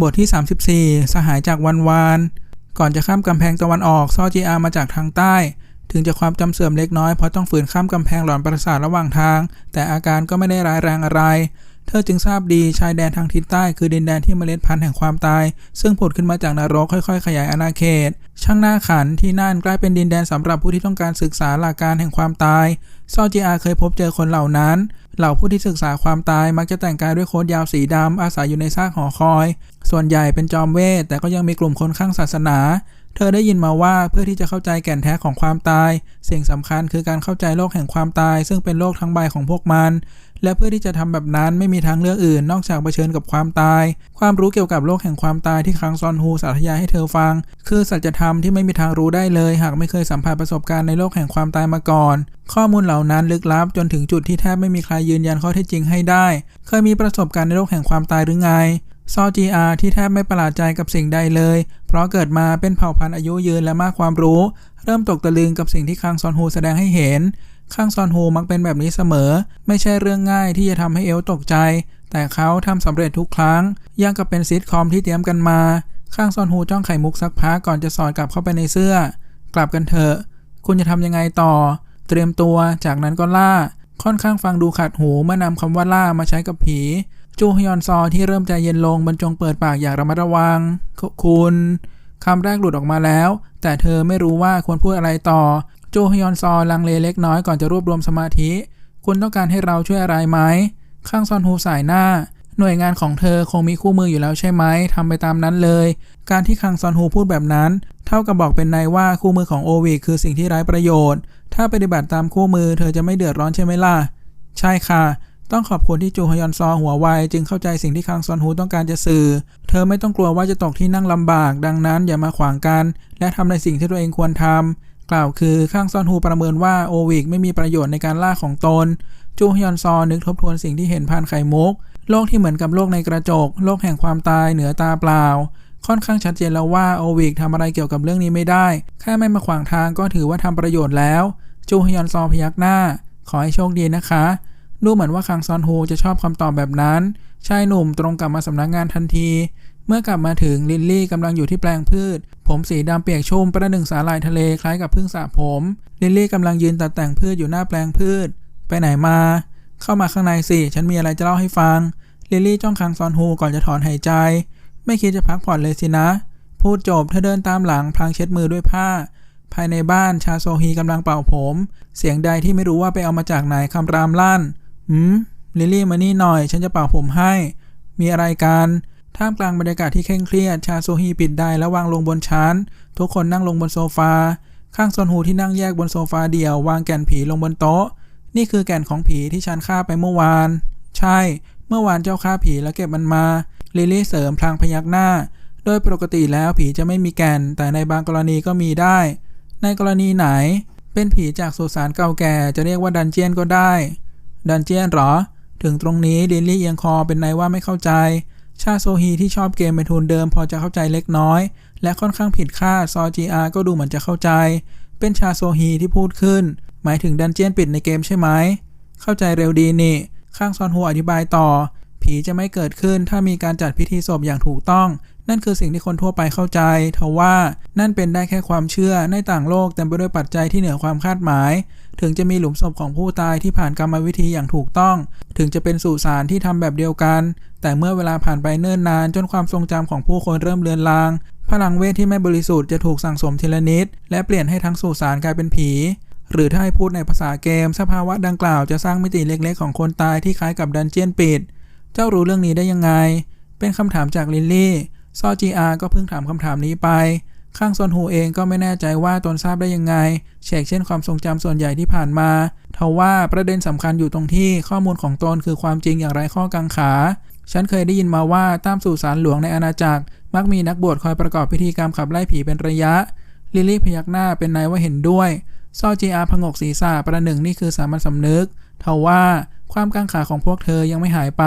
บทที่ 34 สหายจากวันวาน ก่อนจะข้ามกำแพงตะวันออกซอจีอามาจากทางใต้ ถึงจะความจำเสื่อมเล็กน้อยเพราะต้องฝืนข้ามกำแพงหลอนประสาทระหว่างทาง แต่อาการก็ไม่ได้ร้ายแรงอะไร เธอจึงทราบดีชายแดนทางทิศใต้คือดินแดนที่เมล็ดพันธุ์แห่งความตาย ซึ่งผุดขึ้นมาจากนรกค่อยๆ ขยายอาณาเขต ช่างหน่าขันที่นั่นกลายเป็นดินแดนสำหรับผู้ที่ต้องการศึกษาหลักการแห่งความตายซอจีอาเคยพบเจอคนเหล่านั้น เหล่าผู้ที่ศึกษาความตายมักจะแต่งกายด้วยโค้ทยาวสีดำอาศัยอยู่ในซากหอคอย ส่วนใหญ่เป็นจอมเวทแต่ก็ยังมีกลุ่มคนข้างศาสนา เธอได้ยินมาว่าเพื่อที่จะเข้าใจแก่นแท้ของความตาย สิ่งสำคัญคือการเข้าใจโลกแห่งความตาย ซึ่งเป็นโลกทั้งใบของพวกมัน และเพื่อที่จะทำแบบนั้นไม่มีทางเลือกอื่น นอกจากเผชิญกับความตาย ความรู้เกี่ยวกับโลกแห่งความตายที่คังซอนฮูสาธยายให้เธอฟัง คือสัจธรรมที่ไม่มีทางรู้ได้เลย หากไม่เคยสัมผัสประสบการณ์ในโลกแห่งความตายมาก่อน ข้อมูลเหล่านั้นลึกลับจนถึงจุดที่แทบไม่มีใครยืนยันข้อเท็จจริงให้ได้ เคยมีประสบการณ์ในโลกแห่งความตายหรือไง ซอจีอาที่แทบไม่ประหลาดใจกับสิ่งใดเลย เพราะเกิดมาเป็นเผ่าพันธุ์อายุยืนและมากความรู้ เริ่มตกตะลึงกับสิ่งที่คังซอนฮูแสดงให้เห็น คังซอนฮูมักเป็นแบบนี้เสมอ ไม่ใช่เรื่องง่ายที่จะทำให้เอลตกใจ แต่เขาทำสำเร็จทุกครั้งย่างกับเป็นซิทคอมที่เตรียมกันมาข้างซอนฮูจ้องไข่มุกสักพักก่อนจะสอดกลับเข้าไปในเสื้อ กลับกันเถอะ คุณจะทำยังไงต่อ เตรียมตัว จากนั้นก็ล่า ค่อนข้างฟังดูขัดหูเมื่อนำคำว่าล่ามาใช้กับผี จูฮยอนซอที่เริ่มใจเย็นลงบรรจงเปิดปากอย่างระมัดระวัง คุณคำแรกหลุดออกมาแล้ว แต่เธอไม่รู้ว่าควรพูดอะไรต่อ จูฮยอนซอลังเลเล็กน้อยก่อนจะรวบรวมสมาธิ คุณต้องการให้เราช่วยอะไรไหมข้างซอนฮูสายหน้า หน่วยงานของเธอคงมีคู่มืออยู่แล้วใช่ไหมทำไปตามนั้นเลย การที่คังซอนฮูพูดแบบนั้น เท่ากับบอกเป็นในว่าคู่มือของโอวิคือสิ่งที่ไร้ประโยชน์ ถ้าปฏิบัติตามคู่มือเธอจะไม่เดือดร้อนใช่ไหมล่ะ ใช่ค่ะ ต้องขอบคุณที่จูฮยอนซอหัวไวจึงเข้าใจสิ่งที่คังซอนฮูต้องการจะสื่อ เธอไม่ต้องกลัวว่าจะตกที่นั่งลำบาก ดังนั้นอย่ามาขวางกัน และทำในสิ่งที่ตัวเองควรทำกล่าวคือข้างซอนฮูประเมินว่าโอวิกไม่มีประโยชน์ในการล่าของตน จูฮยอนซอนึกทบทวนสิ่งที่เห็นผ่านไข่มุก โลกที่เหมือนกับโลกในกระจก โลกแห่งความตายเหนือตาเปล่า ค่อนข้างชัดเจนแล้วว่าโอวิกทำอะไรเกี่ยวกับเรื่องนี้ไม่ได้ แค่ไม่มาขวางทางก็ถือว่าทำประโยชน์แล้ว จูฮยอนซอพยักหน้า ขอให้โชคดีนะคะ ดูเหมือนว่าคังซอนฮูจะชอบคำตอบแบบนั้น ชายหนุ่มตรงกลับมาสำนักงานทันที เมื่อกลับมาถึงลิลลี่กำลังอยู่ที่แปลงพืช ผมสีดำเปียกชุ่มประหนึ่งสาหร่ายทะเลคล้ายกับพึ่งสระผม ลิลลี่กำลังยืนตัดแต่งพืชอยู่หน้าแปลงพืช ไปไหนมา เข้ามาข้างในสิ ฉันมีอะไรจะเล่าให้ฟัง ลิลลี่จ้องคังซอนฮูก่อนจะถอนหายใจ ไม่คิดจะพักผ่อนเลยสินะ พูดจบเธอเดินตามหลังพลางเช็ดมือด้วยผ้าภายในบ้านชาโซฮีกำลังเป่าผม เสียงใดที่ไม่รู้ว่าไปเอามาจากไหนคำรามลั่น หืมลิลลี่มานี่หน่อย ฉันจะเป่าผมให้ มีอะไรกันท่ามกลางบรรยากาศที่เคร่งเครียด ชาโซฮีปิดไดแล้ววางลงบนชั้น ทุกคนนั่งลงบนโซฟา ข้างซอนฮูที่นั่งแยกบนโซฟาเดี่ยว วางแก่นผีลงบนโต๊ะ นี่คือแก่นของผีที่ฉันฆ่าไปเมื่อวาน ใช่ เมื่อวานเจ้าฆ่าผีแล้วเก็บมันมา ลิลลี่เสริมพลางพยักหน้า โดยปกติแล้วผีจะไม่มีแก่น แต่ในบางกรณีก็มีได้ ในกรณีไหน เป็นผีจากสุสานเก่าแก่จะเรียกว่าดันเจียนก็ได้ ดันเจียนเหรอ ถึงตรงนี้ลิลลี่เอียงคอเป็นในว่าไม่เข้าใจ ชาโซฮีที่ชอบเกมเป็นทุนเดิมพอจะเข้าใจเล็กน้อย และค่อนข้างผิดคาดซอจีอาก็ดูเหมือนจะเข้าใจ เป็นชาโซฮีที่พูดขึ้น หมายถึงดันเจียนปิดในเกมใช่ไหม เข้าใจเร็วดีนี่ ข้างซอนฮูอธิบายต่อ ผีจะไม่เกิดขึ้นถ้ามีการจัดพิธีศพอย่างถูกต้อง นั่นคือสิ่งที่คนทั่วไปเข้าใจทว่านั่นเป็นได้แค่ความเชื่อในต่างโลกเต็มไปด้วยปัจจัยที่เหนือความคาดหมาย ถึงจะมีหลุมศพของผู้ตายที่ผ่านกรรมวิธีอย่างถูกต้อง ถึงจะเป็นสุสานที่ทำแบบเดียวกัน แต่เมื่อเวลาผ่านไปเนิ่นนาน จนความทรงจำของผู้คนเริ่มเลือนลาง พลังเวทที่ไม่บริสุทธิ์จะถูกสั่งสมทีละนิด และเปลี่ยนให้ทั้งสุสานกลายเป็นผีหรือถ้าให้พูดในภาษาเกม สภาวะดังกล่าวจะสร้างมิติเล็ก ๆ ของคนตายที่คล้ายกับดันเจียนปิด เจ้ารู้เรื่องนี้ได้ยังไง เป็นคำถามจากลิลลี่ ซอจีอาก็เพิ่งถามคำถามนี้ไป ข้างซอนฮูเองก็ไม่แน่ใจว่าตนทราบได้ยังไงเชกเช่นความทรงจำส่วนใหญ่ที่ผ่านมาทว่าประเด็นสำคัญอยู่ตรงที่ข้อมูลของตนคือความจริงอย่างไรข้อกังขา ฉันเคยได้ยินมาว่าตามสู่สารหลวงในอาณาจักร มักมีนักบวชคอยประกอบพิธีกรรมขับไล่ผีเป็นระยะ ลิลลี่พยักหน้าเป็นนายว่าเห็นด้วยซอจีอาพงกศีรษะประหนึ่งนี่คือสามัญสำนึกทว่าความกังขาของพวกเธอยังไม่หายไป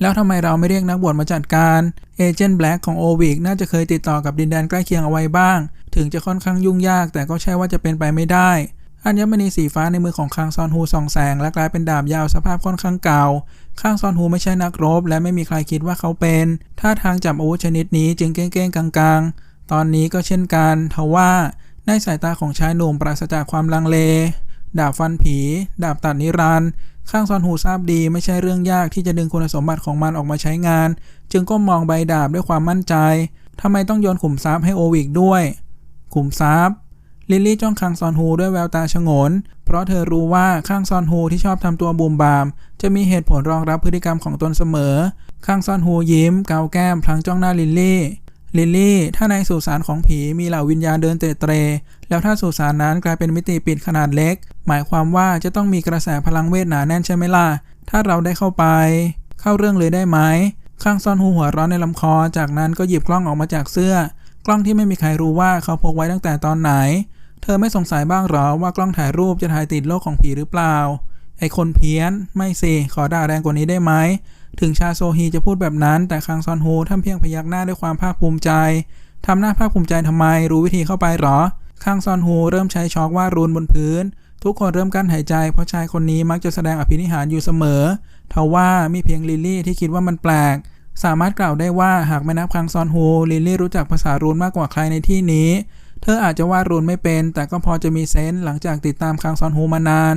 แล้วทำไมเราไม่เรียกนักบวชมาจัดการเอเจนต์แบล็กของโอวิกน่าจะเคยติดต่อกับดินแดนใกล้เคียงเอาไว้บ้าง ถึงจะค่อนข้างยุ่งยากแต่ก็ใช่ว่าจะเป็นไปไม่ได้อัญมณีสีฟ้าในมือของคางซอนฮูส่องแสงและกลายเป็นดาบยาวสภาพค่อนข้างเก่าคางซอนฮูไม่ใช่นักรบ และไม่มีใครคิดว่าเขาเป็นท่าทางจับอาวุธชนิดนี้จึงเก้งๆกลางๆ ตอนนี้ก็เช่นกันทว่าในสายตาของชายหนุ่มปราศจากความลังเล ดาบฟันผี ดาบตัดนิรันด์ ข้างซอนฮูทราบดีไม่ใช่เรื่องยากที่จะดึงคุณสมบัติของมันออกมาใช้งาน จึงก็มองใบดาบด้วยความมั่นใจทำไมต้องโยนขุมทรัพย์ให้โอวิกด้วย ขุมทรัพย์ ลิลลี่จ้องคางซอนฮูด้วยแววตาชงน เพราะเธอรู้ว่าข้างซอนฮูที่ชอบทำตัวบูมบาม จะมีเหตุผลรองรับพฤติกรรมของตนเสมอ ข้างซอนฮูยิ้มเกาแก้มพลางจ้องหน้าลิลลี่ ลิลลี่ ถ้าในสุสานของผีมีเหล่าวิญญาณเดินเตะเตร แล้วถ้าสุสานนั้นกลายเป็นมิติปิดขนาดเล็ก หมายความว่าจะต้องมีกระแสพลังเวทหนาแน่นใช่ไหมล่ะ ถ้าเราได้เข้าไป เข้าเรื่องเลยได้ไหม ข้างซ่อนฮูหัวร้อนในลำคอ จากนั้นก็หยิบกล้องออกมาจากเสื้อ กล้องที่ไม่มีใครรู้ว่าเขาพกไว้ตั้งแต่ตอนไหน เธอไม่สงสัยบ้างหรอว่ากล้องถ่ายรูปจะถ่ายติดโลกของผีหรือเปล่า ไอคนเพี้ยน ไม่สิ ขอด่าแรงกว่านี้ได้ไหม ถึงชาโซฮีจะพูดแบบนั้น แต่คังซอนฮูทำเพียงพยักหน้าด้วยความภาคภูมิใจ ทำหน้าภาคภูมิใจทำไม รู้วิธีเข้าไปหรอ คังซอนฮูเริ่มใช้ช็อกวาดรูนบนพื้น ทุกคนเริ่มกั้นหายใจ เพราะชายคนนี้มักจะแสดงอภินิหารอยู่เสมอ ทว่ามีเพียงลิลลี่ที่คิดว่ามันแปลก สามารถกล่าวได้ว่าหากไม่นับคังซอนฮูลิลลี่รู้จักภาษารูนมากกว่าใครในที่นี้ เธออาจจะวาดรูนไม่เป็น แต่ก็พอจะมีเซนส์หลังจากติดตามคังซอนฮูมานาน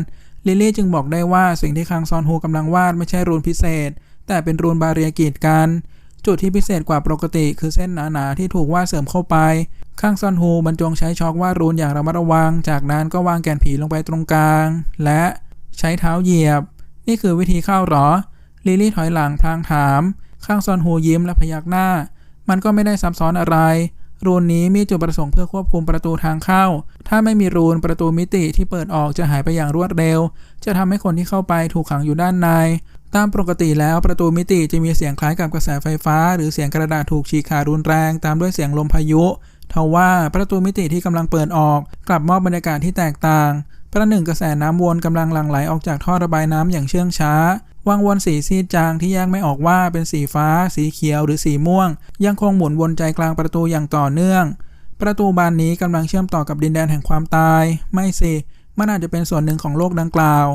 ลิลลี่จึงบอกได้ว่าสิ่งที่คังซอนฮูกำลังวาดไม่ใช่รูนพิเศษ แต่เป็นรูนบาเรียกีดกัน จุดที่พิเศษกว่าปกติคือเส้นหนาๆที่ถูกวาดเสริมเข้าไป ข้างซอนฮูบรรจงใช้ช็อกวาดรูนอย่างระมัดระวัง จากนั้นก็วางแกนผีลงไปตรงกลาง และใช้เท้าเหยียบ นี่คือวิธีเข้าหรอ ลิลี่ถอยหลังพลางถาม ข้างซอนฮูยิ้มและพยักหน้า มันก็ไม่ได้ซับซ้อนอะไรรูนนี้มีจุดประสงค์เพื่อควบคุมประตูทางเข้า ถ้าไม่มีรูนประตูมิติที่เปิดออกจะหายไปอย่างรวดเร็ว จะทำให้คนที่เข้าไปถูกขังอยู่ด้านใน ตามปกติแล้วประตูมิติจะมีเสียงคล้ายกับกระแสไฟฟ้า หรือเสียงกระดาษถูกฉีกขาดรุนแรง ตามด้วยเสียงลมพายุทว่าประตูมิติที่กำลังเปิดออก กลับมอบบรรยากาศที่แตกต่าง ประหนึ่งกระแสน้ำวนกำลังหลั่งไหลออกจากท่อระบายน้ำอย่างเชื่องช้า วังวนสีซีดจางที่แยกไม่ออกว่าเป็นสีฟ้า สีเขียว หรือสีม่วง ยังคงหมุนวนใจกลางประตูอย่างต่อเนื่อง ประตูบานนี้กำลังเชื่อมต่อกับดินแดนแห่งความตาย ไม่สิมันอาจจะเป็นส่วนหนึ่งของโลกดังกล่าว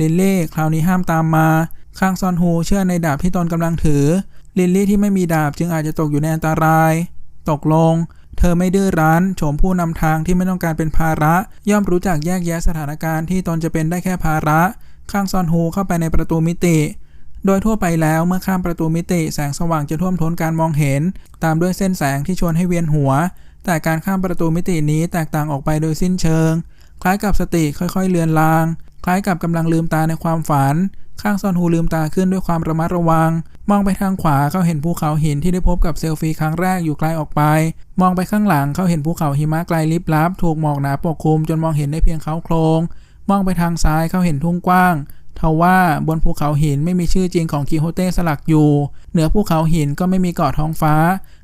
ลิลลี่คราวนี้ห้ามตามมา ข้างซอนฮูเชื่อในดาบที่ตนกำลังถือ ลิลลี่ที่ไม่มีดาบจึงอาจจะตกอยู่ในอันตราย ตกลง เธอไม่ดื้อรั้นโฉมผู้นำทางที่ไม่ต้องการเป็นภาระ ย่อมรู้จักแยกแยะสถานการณ์ที่ตนจะเป็นได้แค่ภาระข้างซอนฮูเข้าไปในประตูมิติ โดยทั่วไปแล้วเมื่อข้ามประตูมิติ แสงสว่างจะท่วมท้นการมองเห็น ตามด้วยเส้นแสงที่ชวนให้เวียนหัว แต่การข้ามประตูมิตินี้แตกต่างออกไปโดยสิ้นเชิง คล้ายกับสติค่อยๆเลือนลาง คล้ายกับกำลังลืมตาในความฝัน ข้างซอนฮูลืมตาขึ้นด้วยความระมัดระวัง มองไปทางขวาเขาเห็นภูเขาหินที่ได้พบกับเซลฟี่ครั้งแรกอยู่ไกลออกไป มองไปข้างหลังเขาเห็นภูเขาหิมะไกลลิบลับ ถูกหมอกหนาปกคลุมจนมองเห็นได้เพียงเขาโครง มองไปทางซ้ายเขาเห็นทุ่งกว้าง ทว่าบนภูเขาหินไม่มีชื่อจริงของกิโฮเต้สลักอยู่ เหนือภูเขาหินก็ไม่มีเกาะท้องฟ้า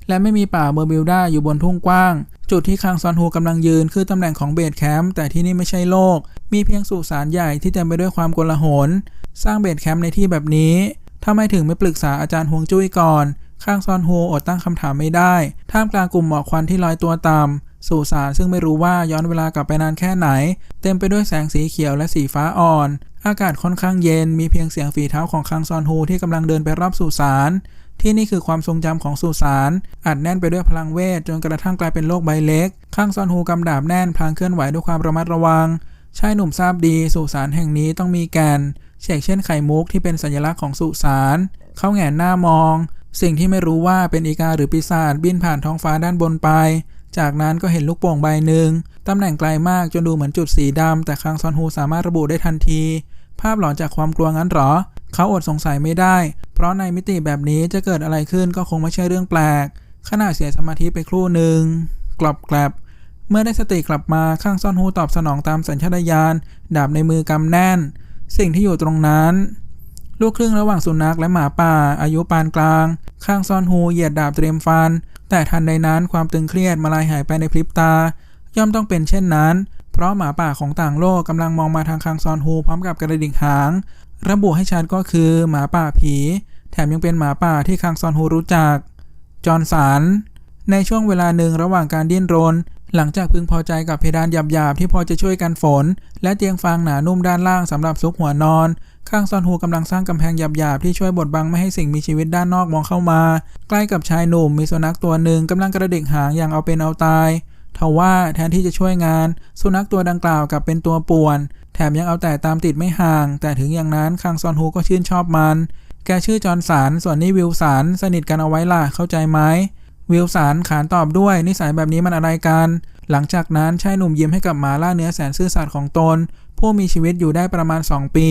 และไม่มีป่าเบอร์บิลดาอยู่บนทุ่งกว้าง จุดที่คางซอนฮูกำลังยืนคือตำแหน่งของเบสแคมป์แต่ที่นี่ไม่ใช่โลก มีเพียงสุสานใหญ่ที่เต็มไปด้วยความโกลาหล สร้างเบสแคมป์ในที่แบบนี้ทำไมถึงไม่ปรึกษาอาจารย์ฮวงจุ้ยก่อนข้างซอนฮูอดตั้งคำถามไม่ได้ ท่ามกลางกลุ่มหมอกควันที่ลอยตัวต่ำ สุสานซึ่งไม่รู้ว่าย้อนเวลากลับไปนานแค่ไหน เต็มไปด้วยแสงสีเขียวและสีฟ้าอ่อน อากาศค่อนข้างเย็นมีเพียงเสียงฝีเท้าของคังซอนฮูที่กำลังเดินไปรอบสุสานที่นี่คือความทรงจำของสุสานอัดแน่นไปด้วยพลังเวทจนกระทั่งกลายเป็นโลกใบเล็ก ข้างซอนฮูกำดาบแน่นพลางเคลื่อนไหวด้วยความระมัดระวัง ชายหนุ่มทราบดีสุสานแห่งนี้ต้องมีแกนเช่นเช่นไข่มุกที่เป็นสัญลักษณ์ของสุสานเขาแงนหน้ามอง สิ่งที่ไม่รู้ว่าเป็นอีกาหรือปีศาจบินผ่านท้องฟ้าด้านบนไป จากนั้นก็เห็นลูกโป่งใบหนึ่งตำแหน่งไกลมากจนดูเหมือนจุดสีดำแต่คังซอนฮูสามารถระบุได้ทันที ภาพหลอนจากความกลัวงั้นหรอ เขาอดสงสัยไม่ได้ เพราะในมิติแบบนี้จะเกิดอะไรขึ้นก็คงไม่ใช่เรื่องแปลกขณะเสียสมาธิไปครู่หนึ่งกลับกลับเมื่อได้สติกลับมาข้างซอนฮูตอบสนองตามสัญชาตญาณดาบในมือกำแน่น สิ่งที่อยู่ตรงนั้น ลูกครึ่งระหว่างสุนัขและหมาป่า อายุปานกลาง ข้างซอนฮูเหยียดดาบเตรียมฟัน แต่ทันใดนั้นความตึงเครียดมาลายหายไปในพริบตา ย่อมต้องเป็นเช่นนั้น เพราะหมาป่าของต่างโลกกำลังมองมาทางคังซอนฮูพร้อมกับกระดิ่งหาง ระบุให้ชัดก็คือหมาป่าผี แถมยังเป็นหมาป่าที่คังซอนฮูรู้จัก จอร์นสันในช่วงเวลาหนึ่งระหว่างการดิ้นรน หลังจากพึงพอใจกับเพดานหยาบๆที่พอจะช่วยกันฝน และเตียงฟางหนานุ่มด้านล่างสำหรับซุกหัวนอน ข้างซอนฮูกำลังสร้างกำแพงหยาบๆที่ช่วยบดบังไม่ให้สิ่งมีชีวิตด้านนอกมองเข้ามา ใกล้กับชายหนุ่มมีสุนัขตัวหนึ่งกำลังกระดิกหางอย่างเอาเป็นเอาตายทว่าแทนที่จะช่วยงาน สุนัขตัวดังกล่าวกลับเป็นตัวป่วน แถมยังเอาแต่ตามติดไม่ห่าง แต่ถึงอย่างนั้นคังซอนฮูก็ชื่นชอบมัน แกชื่อจอนสันส่วนนี่วิลสันสนิทกันเอาไว้ล่ะเข้าใจไหม วิลสันขานตอบด้วยนิสัยแบบนี้มันอะไรกัน หลังจากนั้นชายหนุ่มยิ้มให้กับหมาล่าเนื้อแสนซื่อสัตย์ของตน ผู้มีชีวิตอยู่ได้ประมาณ 2 ปี